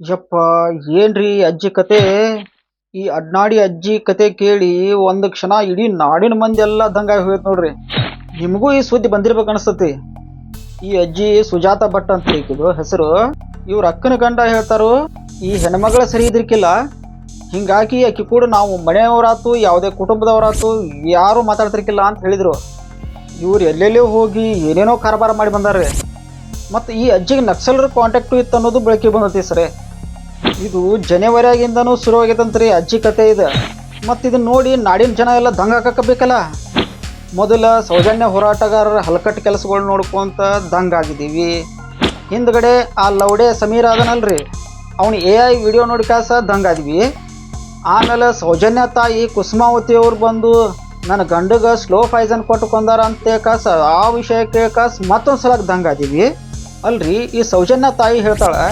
ಯಪ್ಪ, ಏನ್ರಿ ಅಜ್ಜಿ ಕತೆ? ಈ ಅಡ್ನಾಡಿ ಅಜ್ಜಿ ಕತೆ ಕೇಳಿ ಒಂದು ಕ್ಷಣ ಇಡೀ ನಾಡಿನ ಮಂದಿ ಎಲ್ಲ ದಂಗಾಗಿ ಹೋಯ್ತು ನೋಡ್ರಿ. ನಿಮಗೂ ಈ ಸುದ್ದಿ ಬಂದಿರ್ಬೇಕು ಅನಿಸ್ತತಿ. ಈ ಅಜ್ಜಿ ಸುಜಾತ ಭಟ್ ಅಂತ ಈಕಿದು ಹೆಸರು. ಇವ್ರ ಅಕ್ಕನ ಗಂಡ ಹೇಳ್ತಾರು, ಈ ಹೆಣ್ಮಗಳ ಸರಿ ಇದ್ರಿಕಿಲ್ಲ. ಹಿಂಗಾಗಿ ಆಕಿ ಕೂಡ ನಾವು ಮನೆಯವರಾತು, ಯಾವುದೇ ಕುಟುಂಬದವರಾತು ಯಾರು ಮಾತಾಡ್ತಿರ್ಕಿಲ್ಲ ಅಂತ ಹೇಳಿದ್ರು. ಇವ್ರು ಎಲ್ಲೆಲ್ಲೋ ಹೋಗಿ ಏನೇನೋ ಕಾರಬಾರ ಮಾಡಿ ಬಂದಾರ್ರಿ. ಮತ್ತು ಈ ಅಜ್ಜಿಗೆ ನಕ್ಸಲರ ಕಾಂಟ್ಯಾಕ್ಟು ಇತ್ತು ಅನ್ನೋದು ಬೆಳಕಿಗೆ ಬಂದೈತಿ ಸರಿ. ಇದು ಜನವರಿಯಾಗಿಂದನೂ ಶುರು ಆಗೈತಂತ್ರಿ ಅಜ್ಜಿ ಕತೆ ಇದು. ಮತ್ತು ಇದನ್ನ ನೋಡಿ ನಾಡಿನ ಜನ ಎಲ್ಲ ದಂಗ ಹಾಕಬೇಕಲ್ಲ ಮೊದಲ ಸೌಜನ್ಯ ಹೋರಾಟಗಾರರ ಹಲಕಟ್ಟು ಕೆಲಸಗಳು ನೋಡ್ಕೊಂತ ದಂಗ ಆಗಿದ್ದೀವಿ. ಹಿಂದ್ಗಡೆ ಆ ಲೌಡೆ ಸಮೀರ್ ಅದನಲ್ರಿ ಅವನು ಎ ಐ ವಿಡಿಯೋ ನೋಡಿ ಕಾಸ ದಂಗ ಆದ್ವಿ. ಆಮೇಲೆ ಸೌಜನ್ಯ ತಾಯಿ ಕುಸುಮಾವತಿ ಅವ್ರು ಬಂದು ನನ್ನ ಗಂಡಗ ಸ್ಲೋ ಪಾಯ್ಸನ್ ಕೊಟ್ಟು ಕೊಂದಾರ ಅಂತ ಕಾಸ ಆ ವಿಷಯಕ್ಕೆ ಕಾಸ್ ಮತ್ತೊಂದು ಸಲ ದಂಗ ಆದೀವಿ. ಅಲ್ರಿ ಈ ಸೌಜನ್ಯ ತಾಯಿ ಹೇಳ್ತಾಳೆ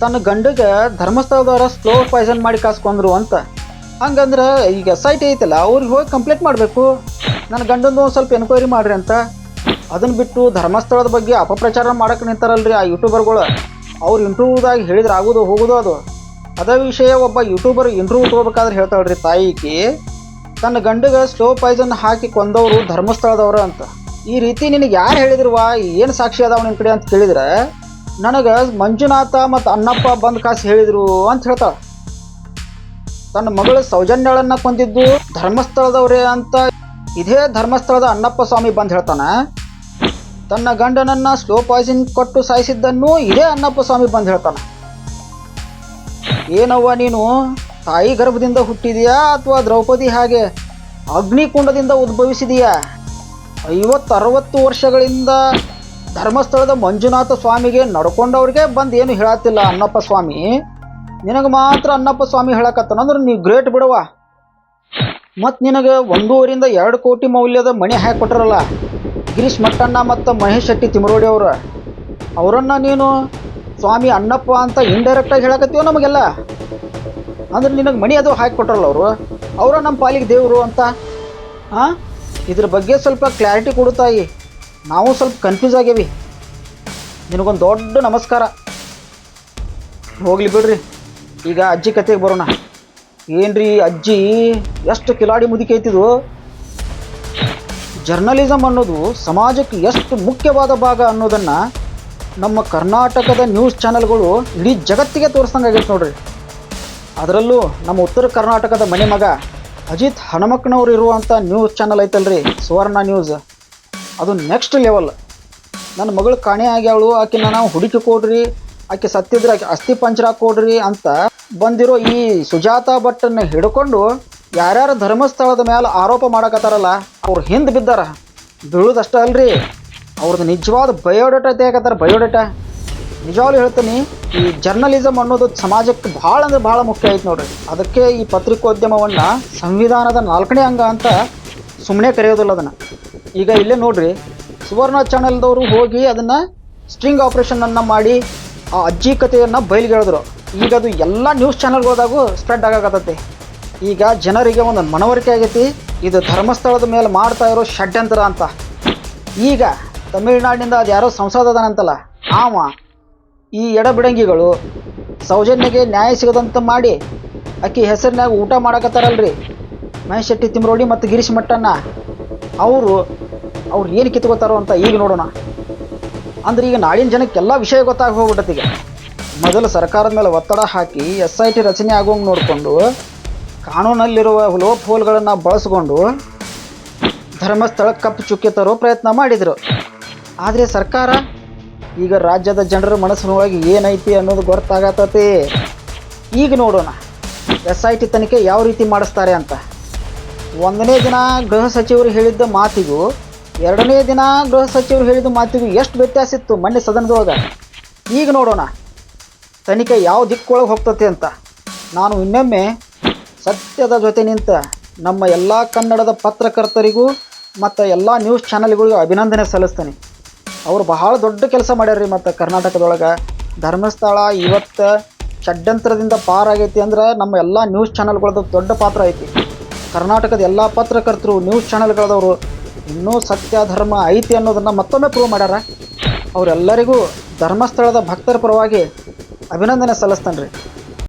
ತನ್ನ ಗಂಡಗೆ ಧರ್ಮಸ್ಥಳದವರ ಸ್ಲೋ ಪಾಯ್ಸನ್ ಮಾಡಿ ಕಾಸ್ಕೊಂಡ್ರು ಅಂತ. ಹಂಗಂದ್ರೆ ಈಗ ಎಸ್ ಐ ಟಿ ಐತಲ್ಲ, ಅವ್ರಿಗೆ ಹೋಗಿ ಕಂಪ್ಲೇಂಟ್ ಮಾಡಬೇಕು. ನನ್ನ ಗಂಡಂದು ಒಂದು ಸ್ವಲ್ಪ ಎನ್ಕ್ವೈರಿ ಮಾಡ್ರಿ ಅಂತ. ಅದನ್ನು ಬಿಟ್ಟು ಧರ್ಮಸ್ಥಳದ ಬಗ್ಗೆ ಅಪಪ್ರಚಾರ ಮಾಡಕ್ಕೆ ನಿಂತಾರಲ್ರಿ ಆ ಯೂಟ್ಯೂಬರ್ಗಳು ಅವ್ರು ಇಂಟರ್ವ್ಯೂದಾಗ ಹೇಳಿದ್ರೆ ಆಗೋದು ಹೋಗೋದು ಅದು. ಅದೇ ವಿಷಯ ಒಬ್ಬ ಯೂಟ್ಯೂಬರ್ ಇಂಟರ್ವ್ಯೂ ತೊಗೋಬೇಕಾದ್ರೆ ಹೇಳ್ತಾಳ್ರಿ ತಾಯಿಗೆ, ತನ್ನ ಗಂಡಗೆ ಸ್ಲೋ ಪಾಯ್ಸನ್ ಹಾಕಿ ಕೊಂದವರು ಧರ್ಮಸ್ಥಳದವರು ಅಂತ. ಈ ರೀತಿ ನಿನಗೆ ಯಾರು ಹೇಳಿದ್ರು ವಾ ಏನು ಸಾಕ್ಷಿ ಅದಾವ ನಿನ್ನ ಕಡೆ ಅಂತ ಕೇಳಿದ್ರೆ ನನಗೆ ಮಂಜುನಾಥ ಮತ್ತು ಅಣ್ಣಪ್ಪ ಬಂದ್ ಕಾಸು ಹೇಳಿದ್ರು ಅಂತ ಹೇಳ್ತಾಳೆ. ತನ್ನ ಮಗಳು ಸೌಜನ್ಯಳನ್ನ ಕೊಂದಿದ್ದು ಧರ್ಮಸ್ಥಳದವರೇ ಅಂತ ಇದೇ ಧರ್ಮಸ್ಥಳದ ಅಣ್ಣಪ್ಪ ಸ್ವಾಮಿ ಬಂದು ಹೇಳ್ತಾನೆ. ತನ್ನ ಗಂಡನನ್ನ ಸ್ಲೋ ಪಾಯ್ಸನ್ ಕೊಟ್ಟು ಸಾಯಿಸಿದ್ದನ್ನು ಇದೇ ಅಣ್ಣಪ್ಪ ಸ್ವಾಮಿ ಬಂದು ಹೇಳ್ತಾನೆ. ಏನವ್ವ ನೀನು, ತಾಯಿ ಗರ್ಭದಿಂದ ಹುಟ್ಟಿದೀಯಾ ಅಥವಾ ದ್ರೌಪದಿ ಹಾಗೆ ಅಗ್ನಿಕುಂಡದಿಂದ ಉದ್ಭವಿಸಿದೀಯಾ? ಐವತ್ತು ಅರವತ್ತು ವರ್ಷಗಳಿಂದ ಧರ್ಮಸ್ಥಳದ ಮಂಜುನಾಥ ಸ್ವಾಮಿಗೆ ನಡ್ಕೊಂಡವ್ರಿಗೆ ಬಂದು ಏನು ಹೇಳತ್ತಿಲ್ಲ ಅಣ್ಣಪ್ಪ ಸ್ವಾಮಿ. ನಿನಗೆ ಮಾತ್ರ ಅಣ್ಣಪ್ಪ ಸ್ವಾಮಿ ಹೇಳಕತ್ತನಂದ್ರೆ ನೀವು ಗ್ರೇಟ್ ಬಿಡವ ಮತ್ತು ನಿನಗೆ ಒಂದೂವರಿಂದ ಎರಡು ಕೋಟಿ ಮೌಲ್ಯದ ಮಣಿ ಹಾಕಿ ಕೊಟ್ರಲ್ಲ, ಗಿರೀಶ್ ಮಟ್ಟಣ್ಣ ಮತ್ತು ಮಹೇಶ್ ಶೆಟ್ಟಿ ತಿಮರೋಡಿ ಅವರು. ಅವರನ್ನು ನೀನು ಸ್ವಾಮಿ ಅಣ್ಣಪ್ಪ ಅಂತ ಇಂಡೈರೆಕ್ಟಾಗಿ ಹೇಳಕತ್ತೀವ ನಮಗೆಲ್ಲ? ಅಂದ್ರೆ ನಿನಗೆ ಮಣಿ ಅದು ಹಾಕಿ ಕೊಟ್ರಲ್ಲ ಅವರು? ಅವರ ನಮ್ಮ ಪಾಲಿಗೆ ದೇವರು ಅಂತ? ಹಾಂ ಇದ್ರ ಬಗ್ಗೆ ಸ್ವಲ್ಪ ಕ್ಲಾರಿಟಿ ಕೊಡುತ್ತಾಯಿ ತಾಯಿ. ನಾವು ಸ್ವಲ್ಪ ಕನ್ಫ್ಯೂಸ್ ಆಗೇವಿ ನಿನಗೊಂದು ದೊಡ್ಡ ನಮಸ್ಕಾರ. ಹೋಗ್ಲಿ ಬಿಡ್ರಿ. ಈಗ ಅಜ್ಜಿ ಕತೆಗೆ ಬರೋಣ. ಏನ್ರಿ ಅಜ್ಜಿ, ಎಷ್ಟು ಕಿಲಾಡಿ ಮುದುಕಿ ಐತಿದು? ಜರ್ನಲಿಸಮ್ ಅನ್ನೋದು ಸಮಾಜಕ್ಕೆ ಎಷ್ಟು ಮುಖ್ಯವಾದ ಭಾಗ ಅನ್ನೋದನ್ನು ನಮ್ಮ ಕರ್ನಾಟಕದ ನ್ಯೂಸ್ ಚಾನೆಲ್ಗಳು ಇಡೀ ಜಗತ್ತಿಗೆ ತೋರಿಸ್ದಂಗಾಗೈತೆ ನೋಡ್ರಿ. ಅದರಲ್ಲೂ ನಮ್ಮ ಉತ್ತರ ಕರ್ನಾಟಕದ ಮನೆ ಮಗ ಅಜಿತ್ ಹನುಮಕ್ಕನವ್ರು ಇರುವಂಥ ನ್ಯೂಸ್ ಚಾನಲ್ ಐತಲ್ರಿ ಸುವರ್ಣ ನ್ಯೂಸ್ ಅದು ನೆಕ್ಸ್ಟ್ ಲೆವೆಲ್ ನನ್ನ ಮಗಳು ಕಾಣೆ ಆಗ್ಯಾವಳು ಆಕಿನ ನಾವು ಹುಡುಕಿ ಕೊಡ್ರಿ, ಆಕೆ ಸತ್ತಿದ್ರೆ ಆಕೆ ಅಸ್ಥಿ ಪಂಚರ ಕೊಡ್ರಿ ಅಂತ ಬಂದಿರೋ ಈ ಸುಜಾತ ಭಟ್ಟನ್ನ ಹಿಡ್ಕೊಂಡು ಯಾರ್ಯಾರು ಧರ್ಮಸ್ಥಳದ ಮೇಲೆ ಆರೋಪ ಮಾಡಕತ್ತಾರಲ್ಲ, ಅವ್ರು ಹಿಂದೆ ಬಿದ್ದಾರ. ಬೀಳುದಷ್ಟೇ ಅಲ್ರಿ. ಅವ್ರದ್ದು ನಿಜವಾದ ಬಯೋಡೇಟಾ ತೆಗತ್ತಾರ ಬಯೋಡೇಟಾ ನಿಜವಾಗ್ಲೂ ಹೇಳ್ತೀನಿ, ಈ ಜರ್ನಲಿಸಮ್ ಅನ್ನೋದು ಸಮಾಜಕ್ಕೆ ಭಾಳ ಅಂದ್ರೆ ಭಾಳ ಮುಖ್ಯ ಐತೆ ನೋಡ್ರಿ. ಅದಕ್ಕೆ ಈ ಪತ್ರಿಕೋದ್ಯಮವನ್ನು ಸಂವಿಧಾನದ ನಾಲ್ಕನೇ ಅಂಗ ಅಂತ ಸುಮ್ಮನೆ ಕರೆಯೋದಿಲ್ಲ ಅದನ್ನು. ಈಗ ಇಲ್ಲೇ ನೋಡ್ರಿ, ಸುವರ್ಣ ಚಾನೆಲ್ದವರು ಹೋಗಿ ಅದನ್ನು ಸ್ಟ್ರಿಂಗ್ ಆಪ್ರೇಷನನ್ನು ಮಾಡಿ, ಆ ಅಜ್ಜಿ ಕಥೆಯನ್ನು ಬಯಲಿಗೆಳೆದ್ರು. ಈಗ ಅದು ಎಲ್ಲ ನ್ಯೂಸ್ ಚಾನೆಲ್ಗಳದಾಗೂ ಸ್ಪ್ರೆಡ್ ಆಗಾಕತ್ತೈತಿ. ಈಗ ಜನರಿಗೆ ಒಂದು ಮನವರಿಕೆ ಆಗೈತಿ, ಇದು ಧರ್ಮಸ್ಥಳದ ಮೇಲೆ ಮಾಡ್ತಾ ಇರೋ ಷಡ್ಯಂತ್ರ ಅಂತ. ಈಗ ತಮಿಳುನಾಡಿನಿಂದ ಅದು ಯಾರೋ ಸಂಸದದನಂತಲ್ಲ, ಆವ ಈ ಎಡಬಿಡಂಗಿಗಳು ಸೌಜನ್ಯಗೆ ನ್ಯಾಯ ಸಿಗದಂತ ಮಾಡಿ ಅಕ್ಕಿ ಹೆಸರಿನಾಗ ಊಟ ಮಾಡಕತ್ತಾರಲ್ರಿ. ಮಹೇಶ್ ಶೆಟ್ಟಿ ತಿಮ್ರೋಡಿ ಮತ್ತು ಗಿರೀಶ್ ಮಟ್ಟಣ್ಣ ಅವರು, ಅವ್ರು ಏನು ಕಿತ್ಕೋತಾರೋ ಅಂತ ಈಗ ನೋಡೋಣ. ಅಂದ್ರೆ ಈಗ ನಾಳಿನ ಜನಕ್ಕೆಲ್ಲ ವಿಷಯ ಗೊತ್ತಾಗಿ ಹೋಗ್ಬಿಟ್ಟೈತಿ ಮೊದಲು ಸರ್ಕಾರದ ಮೇಲೆ ಒತ್ತಡ ಹಾಕಿ ಎಸ್ ಐ ಟಿ ರಚನೆ ಆಗೋಂಗೆ ನೋಡಿಕೊಂಡು, ಕಾನೂನಲ್ಲಿರುವ ಲೋಪ್ ಹೋಲ್ಗಳನ್ನು ಬಳಸ್ಕೊಂಡು ಧರ್ಮಸ್ಥಳಕ್ಕೆ ಕಪ್ಪು ಚುಕ್ಕೆ ತರೋ ಪ್ರಯತ್ನ ಮಾಡಿದರು. ಆದರೆ ಸರ್ಕಾರ, ಈಗ ರಾಜ್ಯದ ಜನರ ಮನಸ್ಸಿನೊಳಗೆ ಏನೈತಿ ಅನ್ನೋದು ಗೊತ್ತಾಗತ್ತತಿ ಈಗ ನೋಡೋಣ, ಎಸ್ ಐ ಟಿ ತನಿಖೆ ಯಾವ ರೀತಿ ಮಾಡಿಸ್ತಾರೆ ಅಂತ. ಒಂದನೇ ದಿನ ಗೃಹ ಸಚಿವರು ಹೇಳಿದ್ದ ಮಾತಿಗೂ, ಎರಡನೇ ದಿನ ಗೃಹ ಸಚಿವರು ಹೇಳಿದ ಮಾತಿಗೂ ಎಷ್ಟು ವ್ಯತ್ಯಾಸ ಇತ್ತು ಮೊನ್ನೆ ಸದನದೊಳಗೆ ಈಗ ನೋಡೋಣ. ತನಿಖೆ ಯಾವ ದಿಕ್ಕೊಳಗೆ ಹೋಗ್ತತೆ ಅಂತ. ನಾನು ಇನ್ನೊಮ್ಮೆ ಸತ್ಯದ ಜೊತೆ ನಿಂತ ನಮ್ಮ ಎಲ್ಲ ಕನ್ನಡದ ಪತ್ರಕರ್ತರಿಗೂ ಮತ್ತು ಎಲ್ಲ ನ್ಯೂಸ್ ಚಾನೆಲ್ಗಳಿಗೂ ಅಭಿನಂದನೆ ಸಲ್ಲಿಸ್ತೇನೆ. ಅವರು ಬಹಳ ದೊಡ್ಡ ಕೆಲಸ ಮಾಡ್ಯಾರ್ರಿ ಮತ್ತು ಕರ್ನಾಟಕದೊಳಗೆ. ಧರ್ಮಸ್ಥಳ ಇವತ್ತು ಷಡ್ಯಂತ್ರದಿಂದ ಪಾರಾಗೈತಿ ಅಂದ್ರೆ ನಮ್ಮ ಎಲ್ಲ ನ್ಯೂಸ್ ಚಾನಲ್ಗಳದ್ದು ದೊಡ್ಡ ಪಾತ್ರ ಐತಿ. ಕರ್ನಾಟಕದ ಎಲ್ಲ ಪತ್ರಕರ್ತರು ನ್ಯೂಸ್ ಚಾನೆಲ್ಗಳದವರು ಇನ್ನೂ ಸತ್ಯ ಧರ್ಮ ಐತಿ ಅನ್ನೋದನ್ನು ಮತ್ತೊಮ್ಮೆ ಪ್ರೂವ್ ಮಾಡ್ಯಾರ. ಅವರೆಲ್ಲರಿಗೂ ಧರ್ಮಸ್ಥಳದ ಭಕ್ತರ ಪರವಾಗಿ ಅಭಿನಂದನೆ ಸಲ್ಲಿಸ್ತಾನೆ ರೀ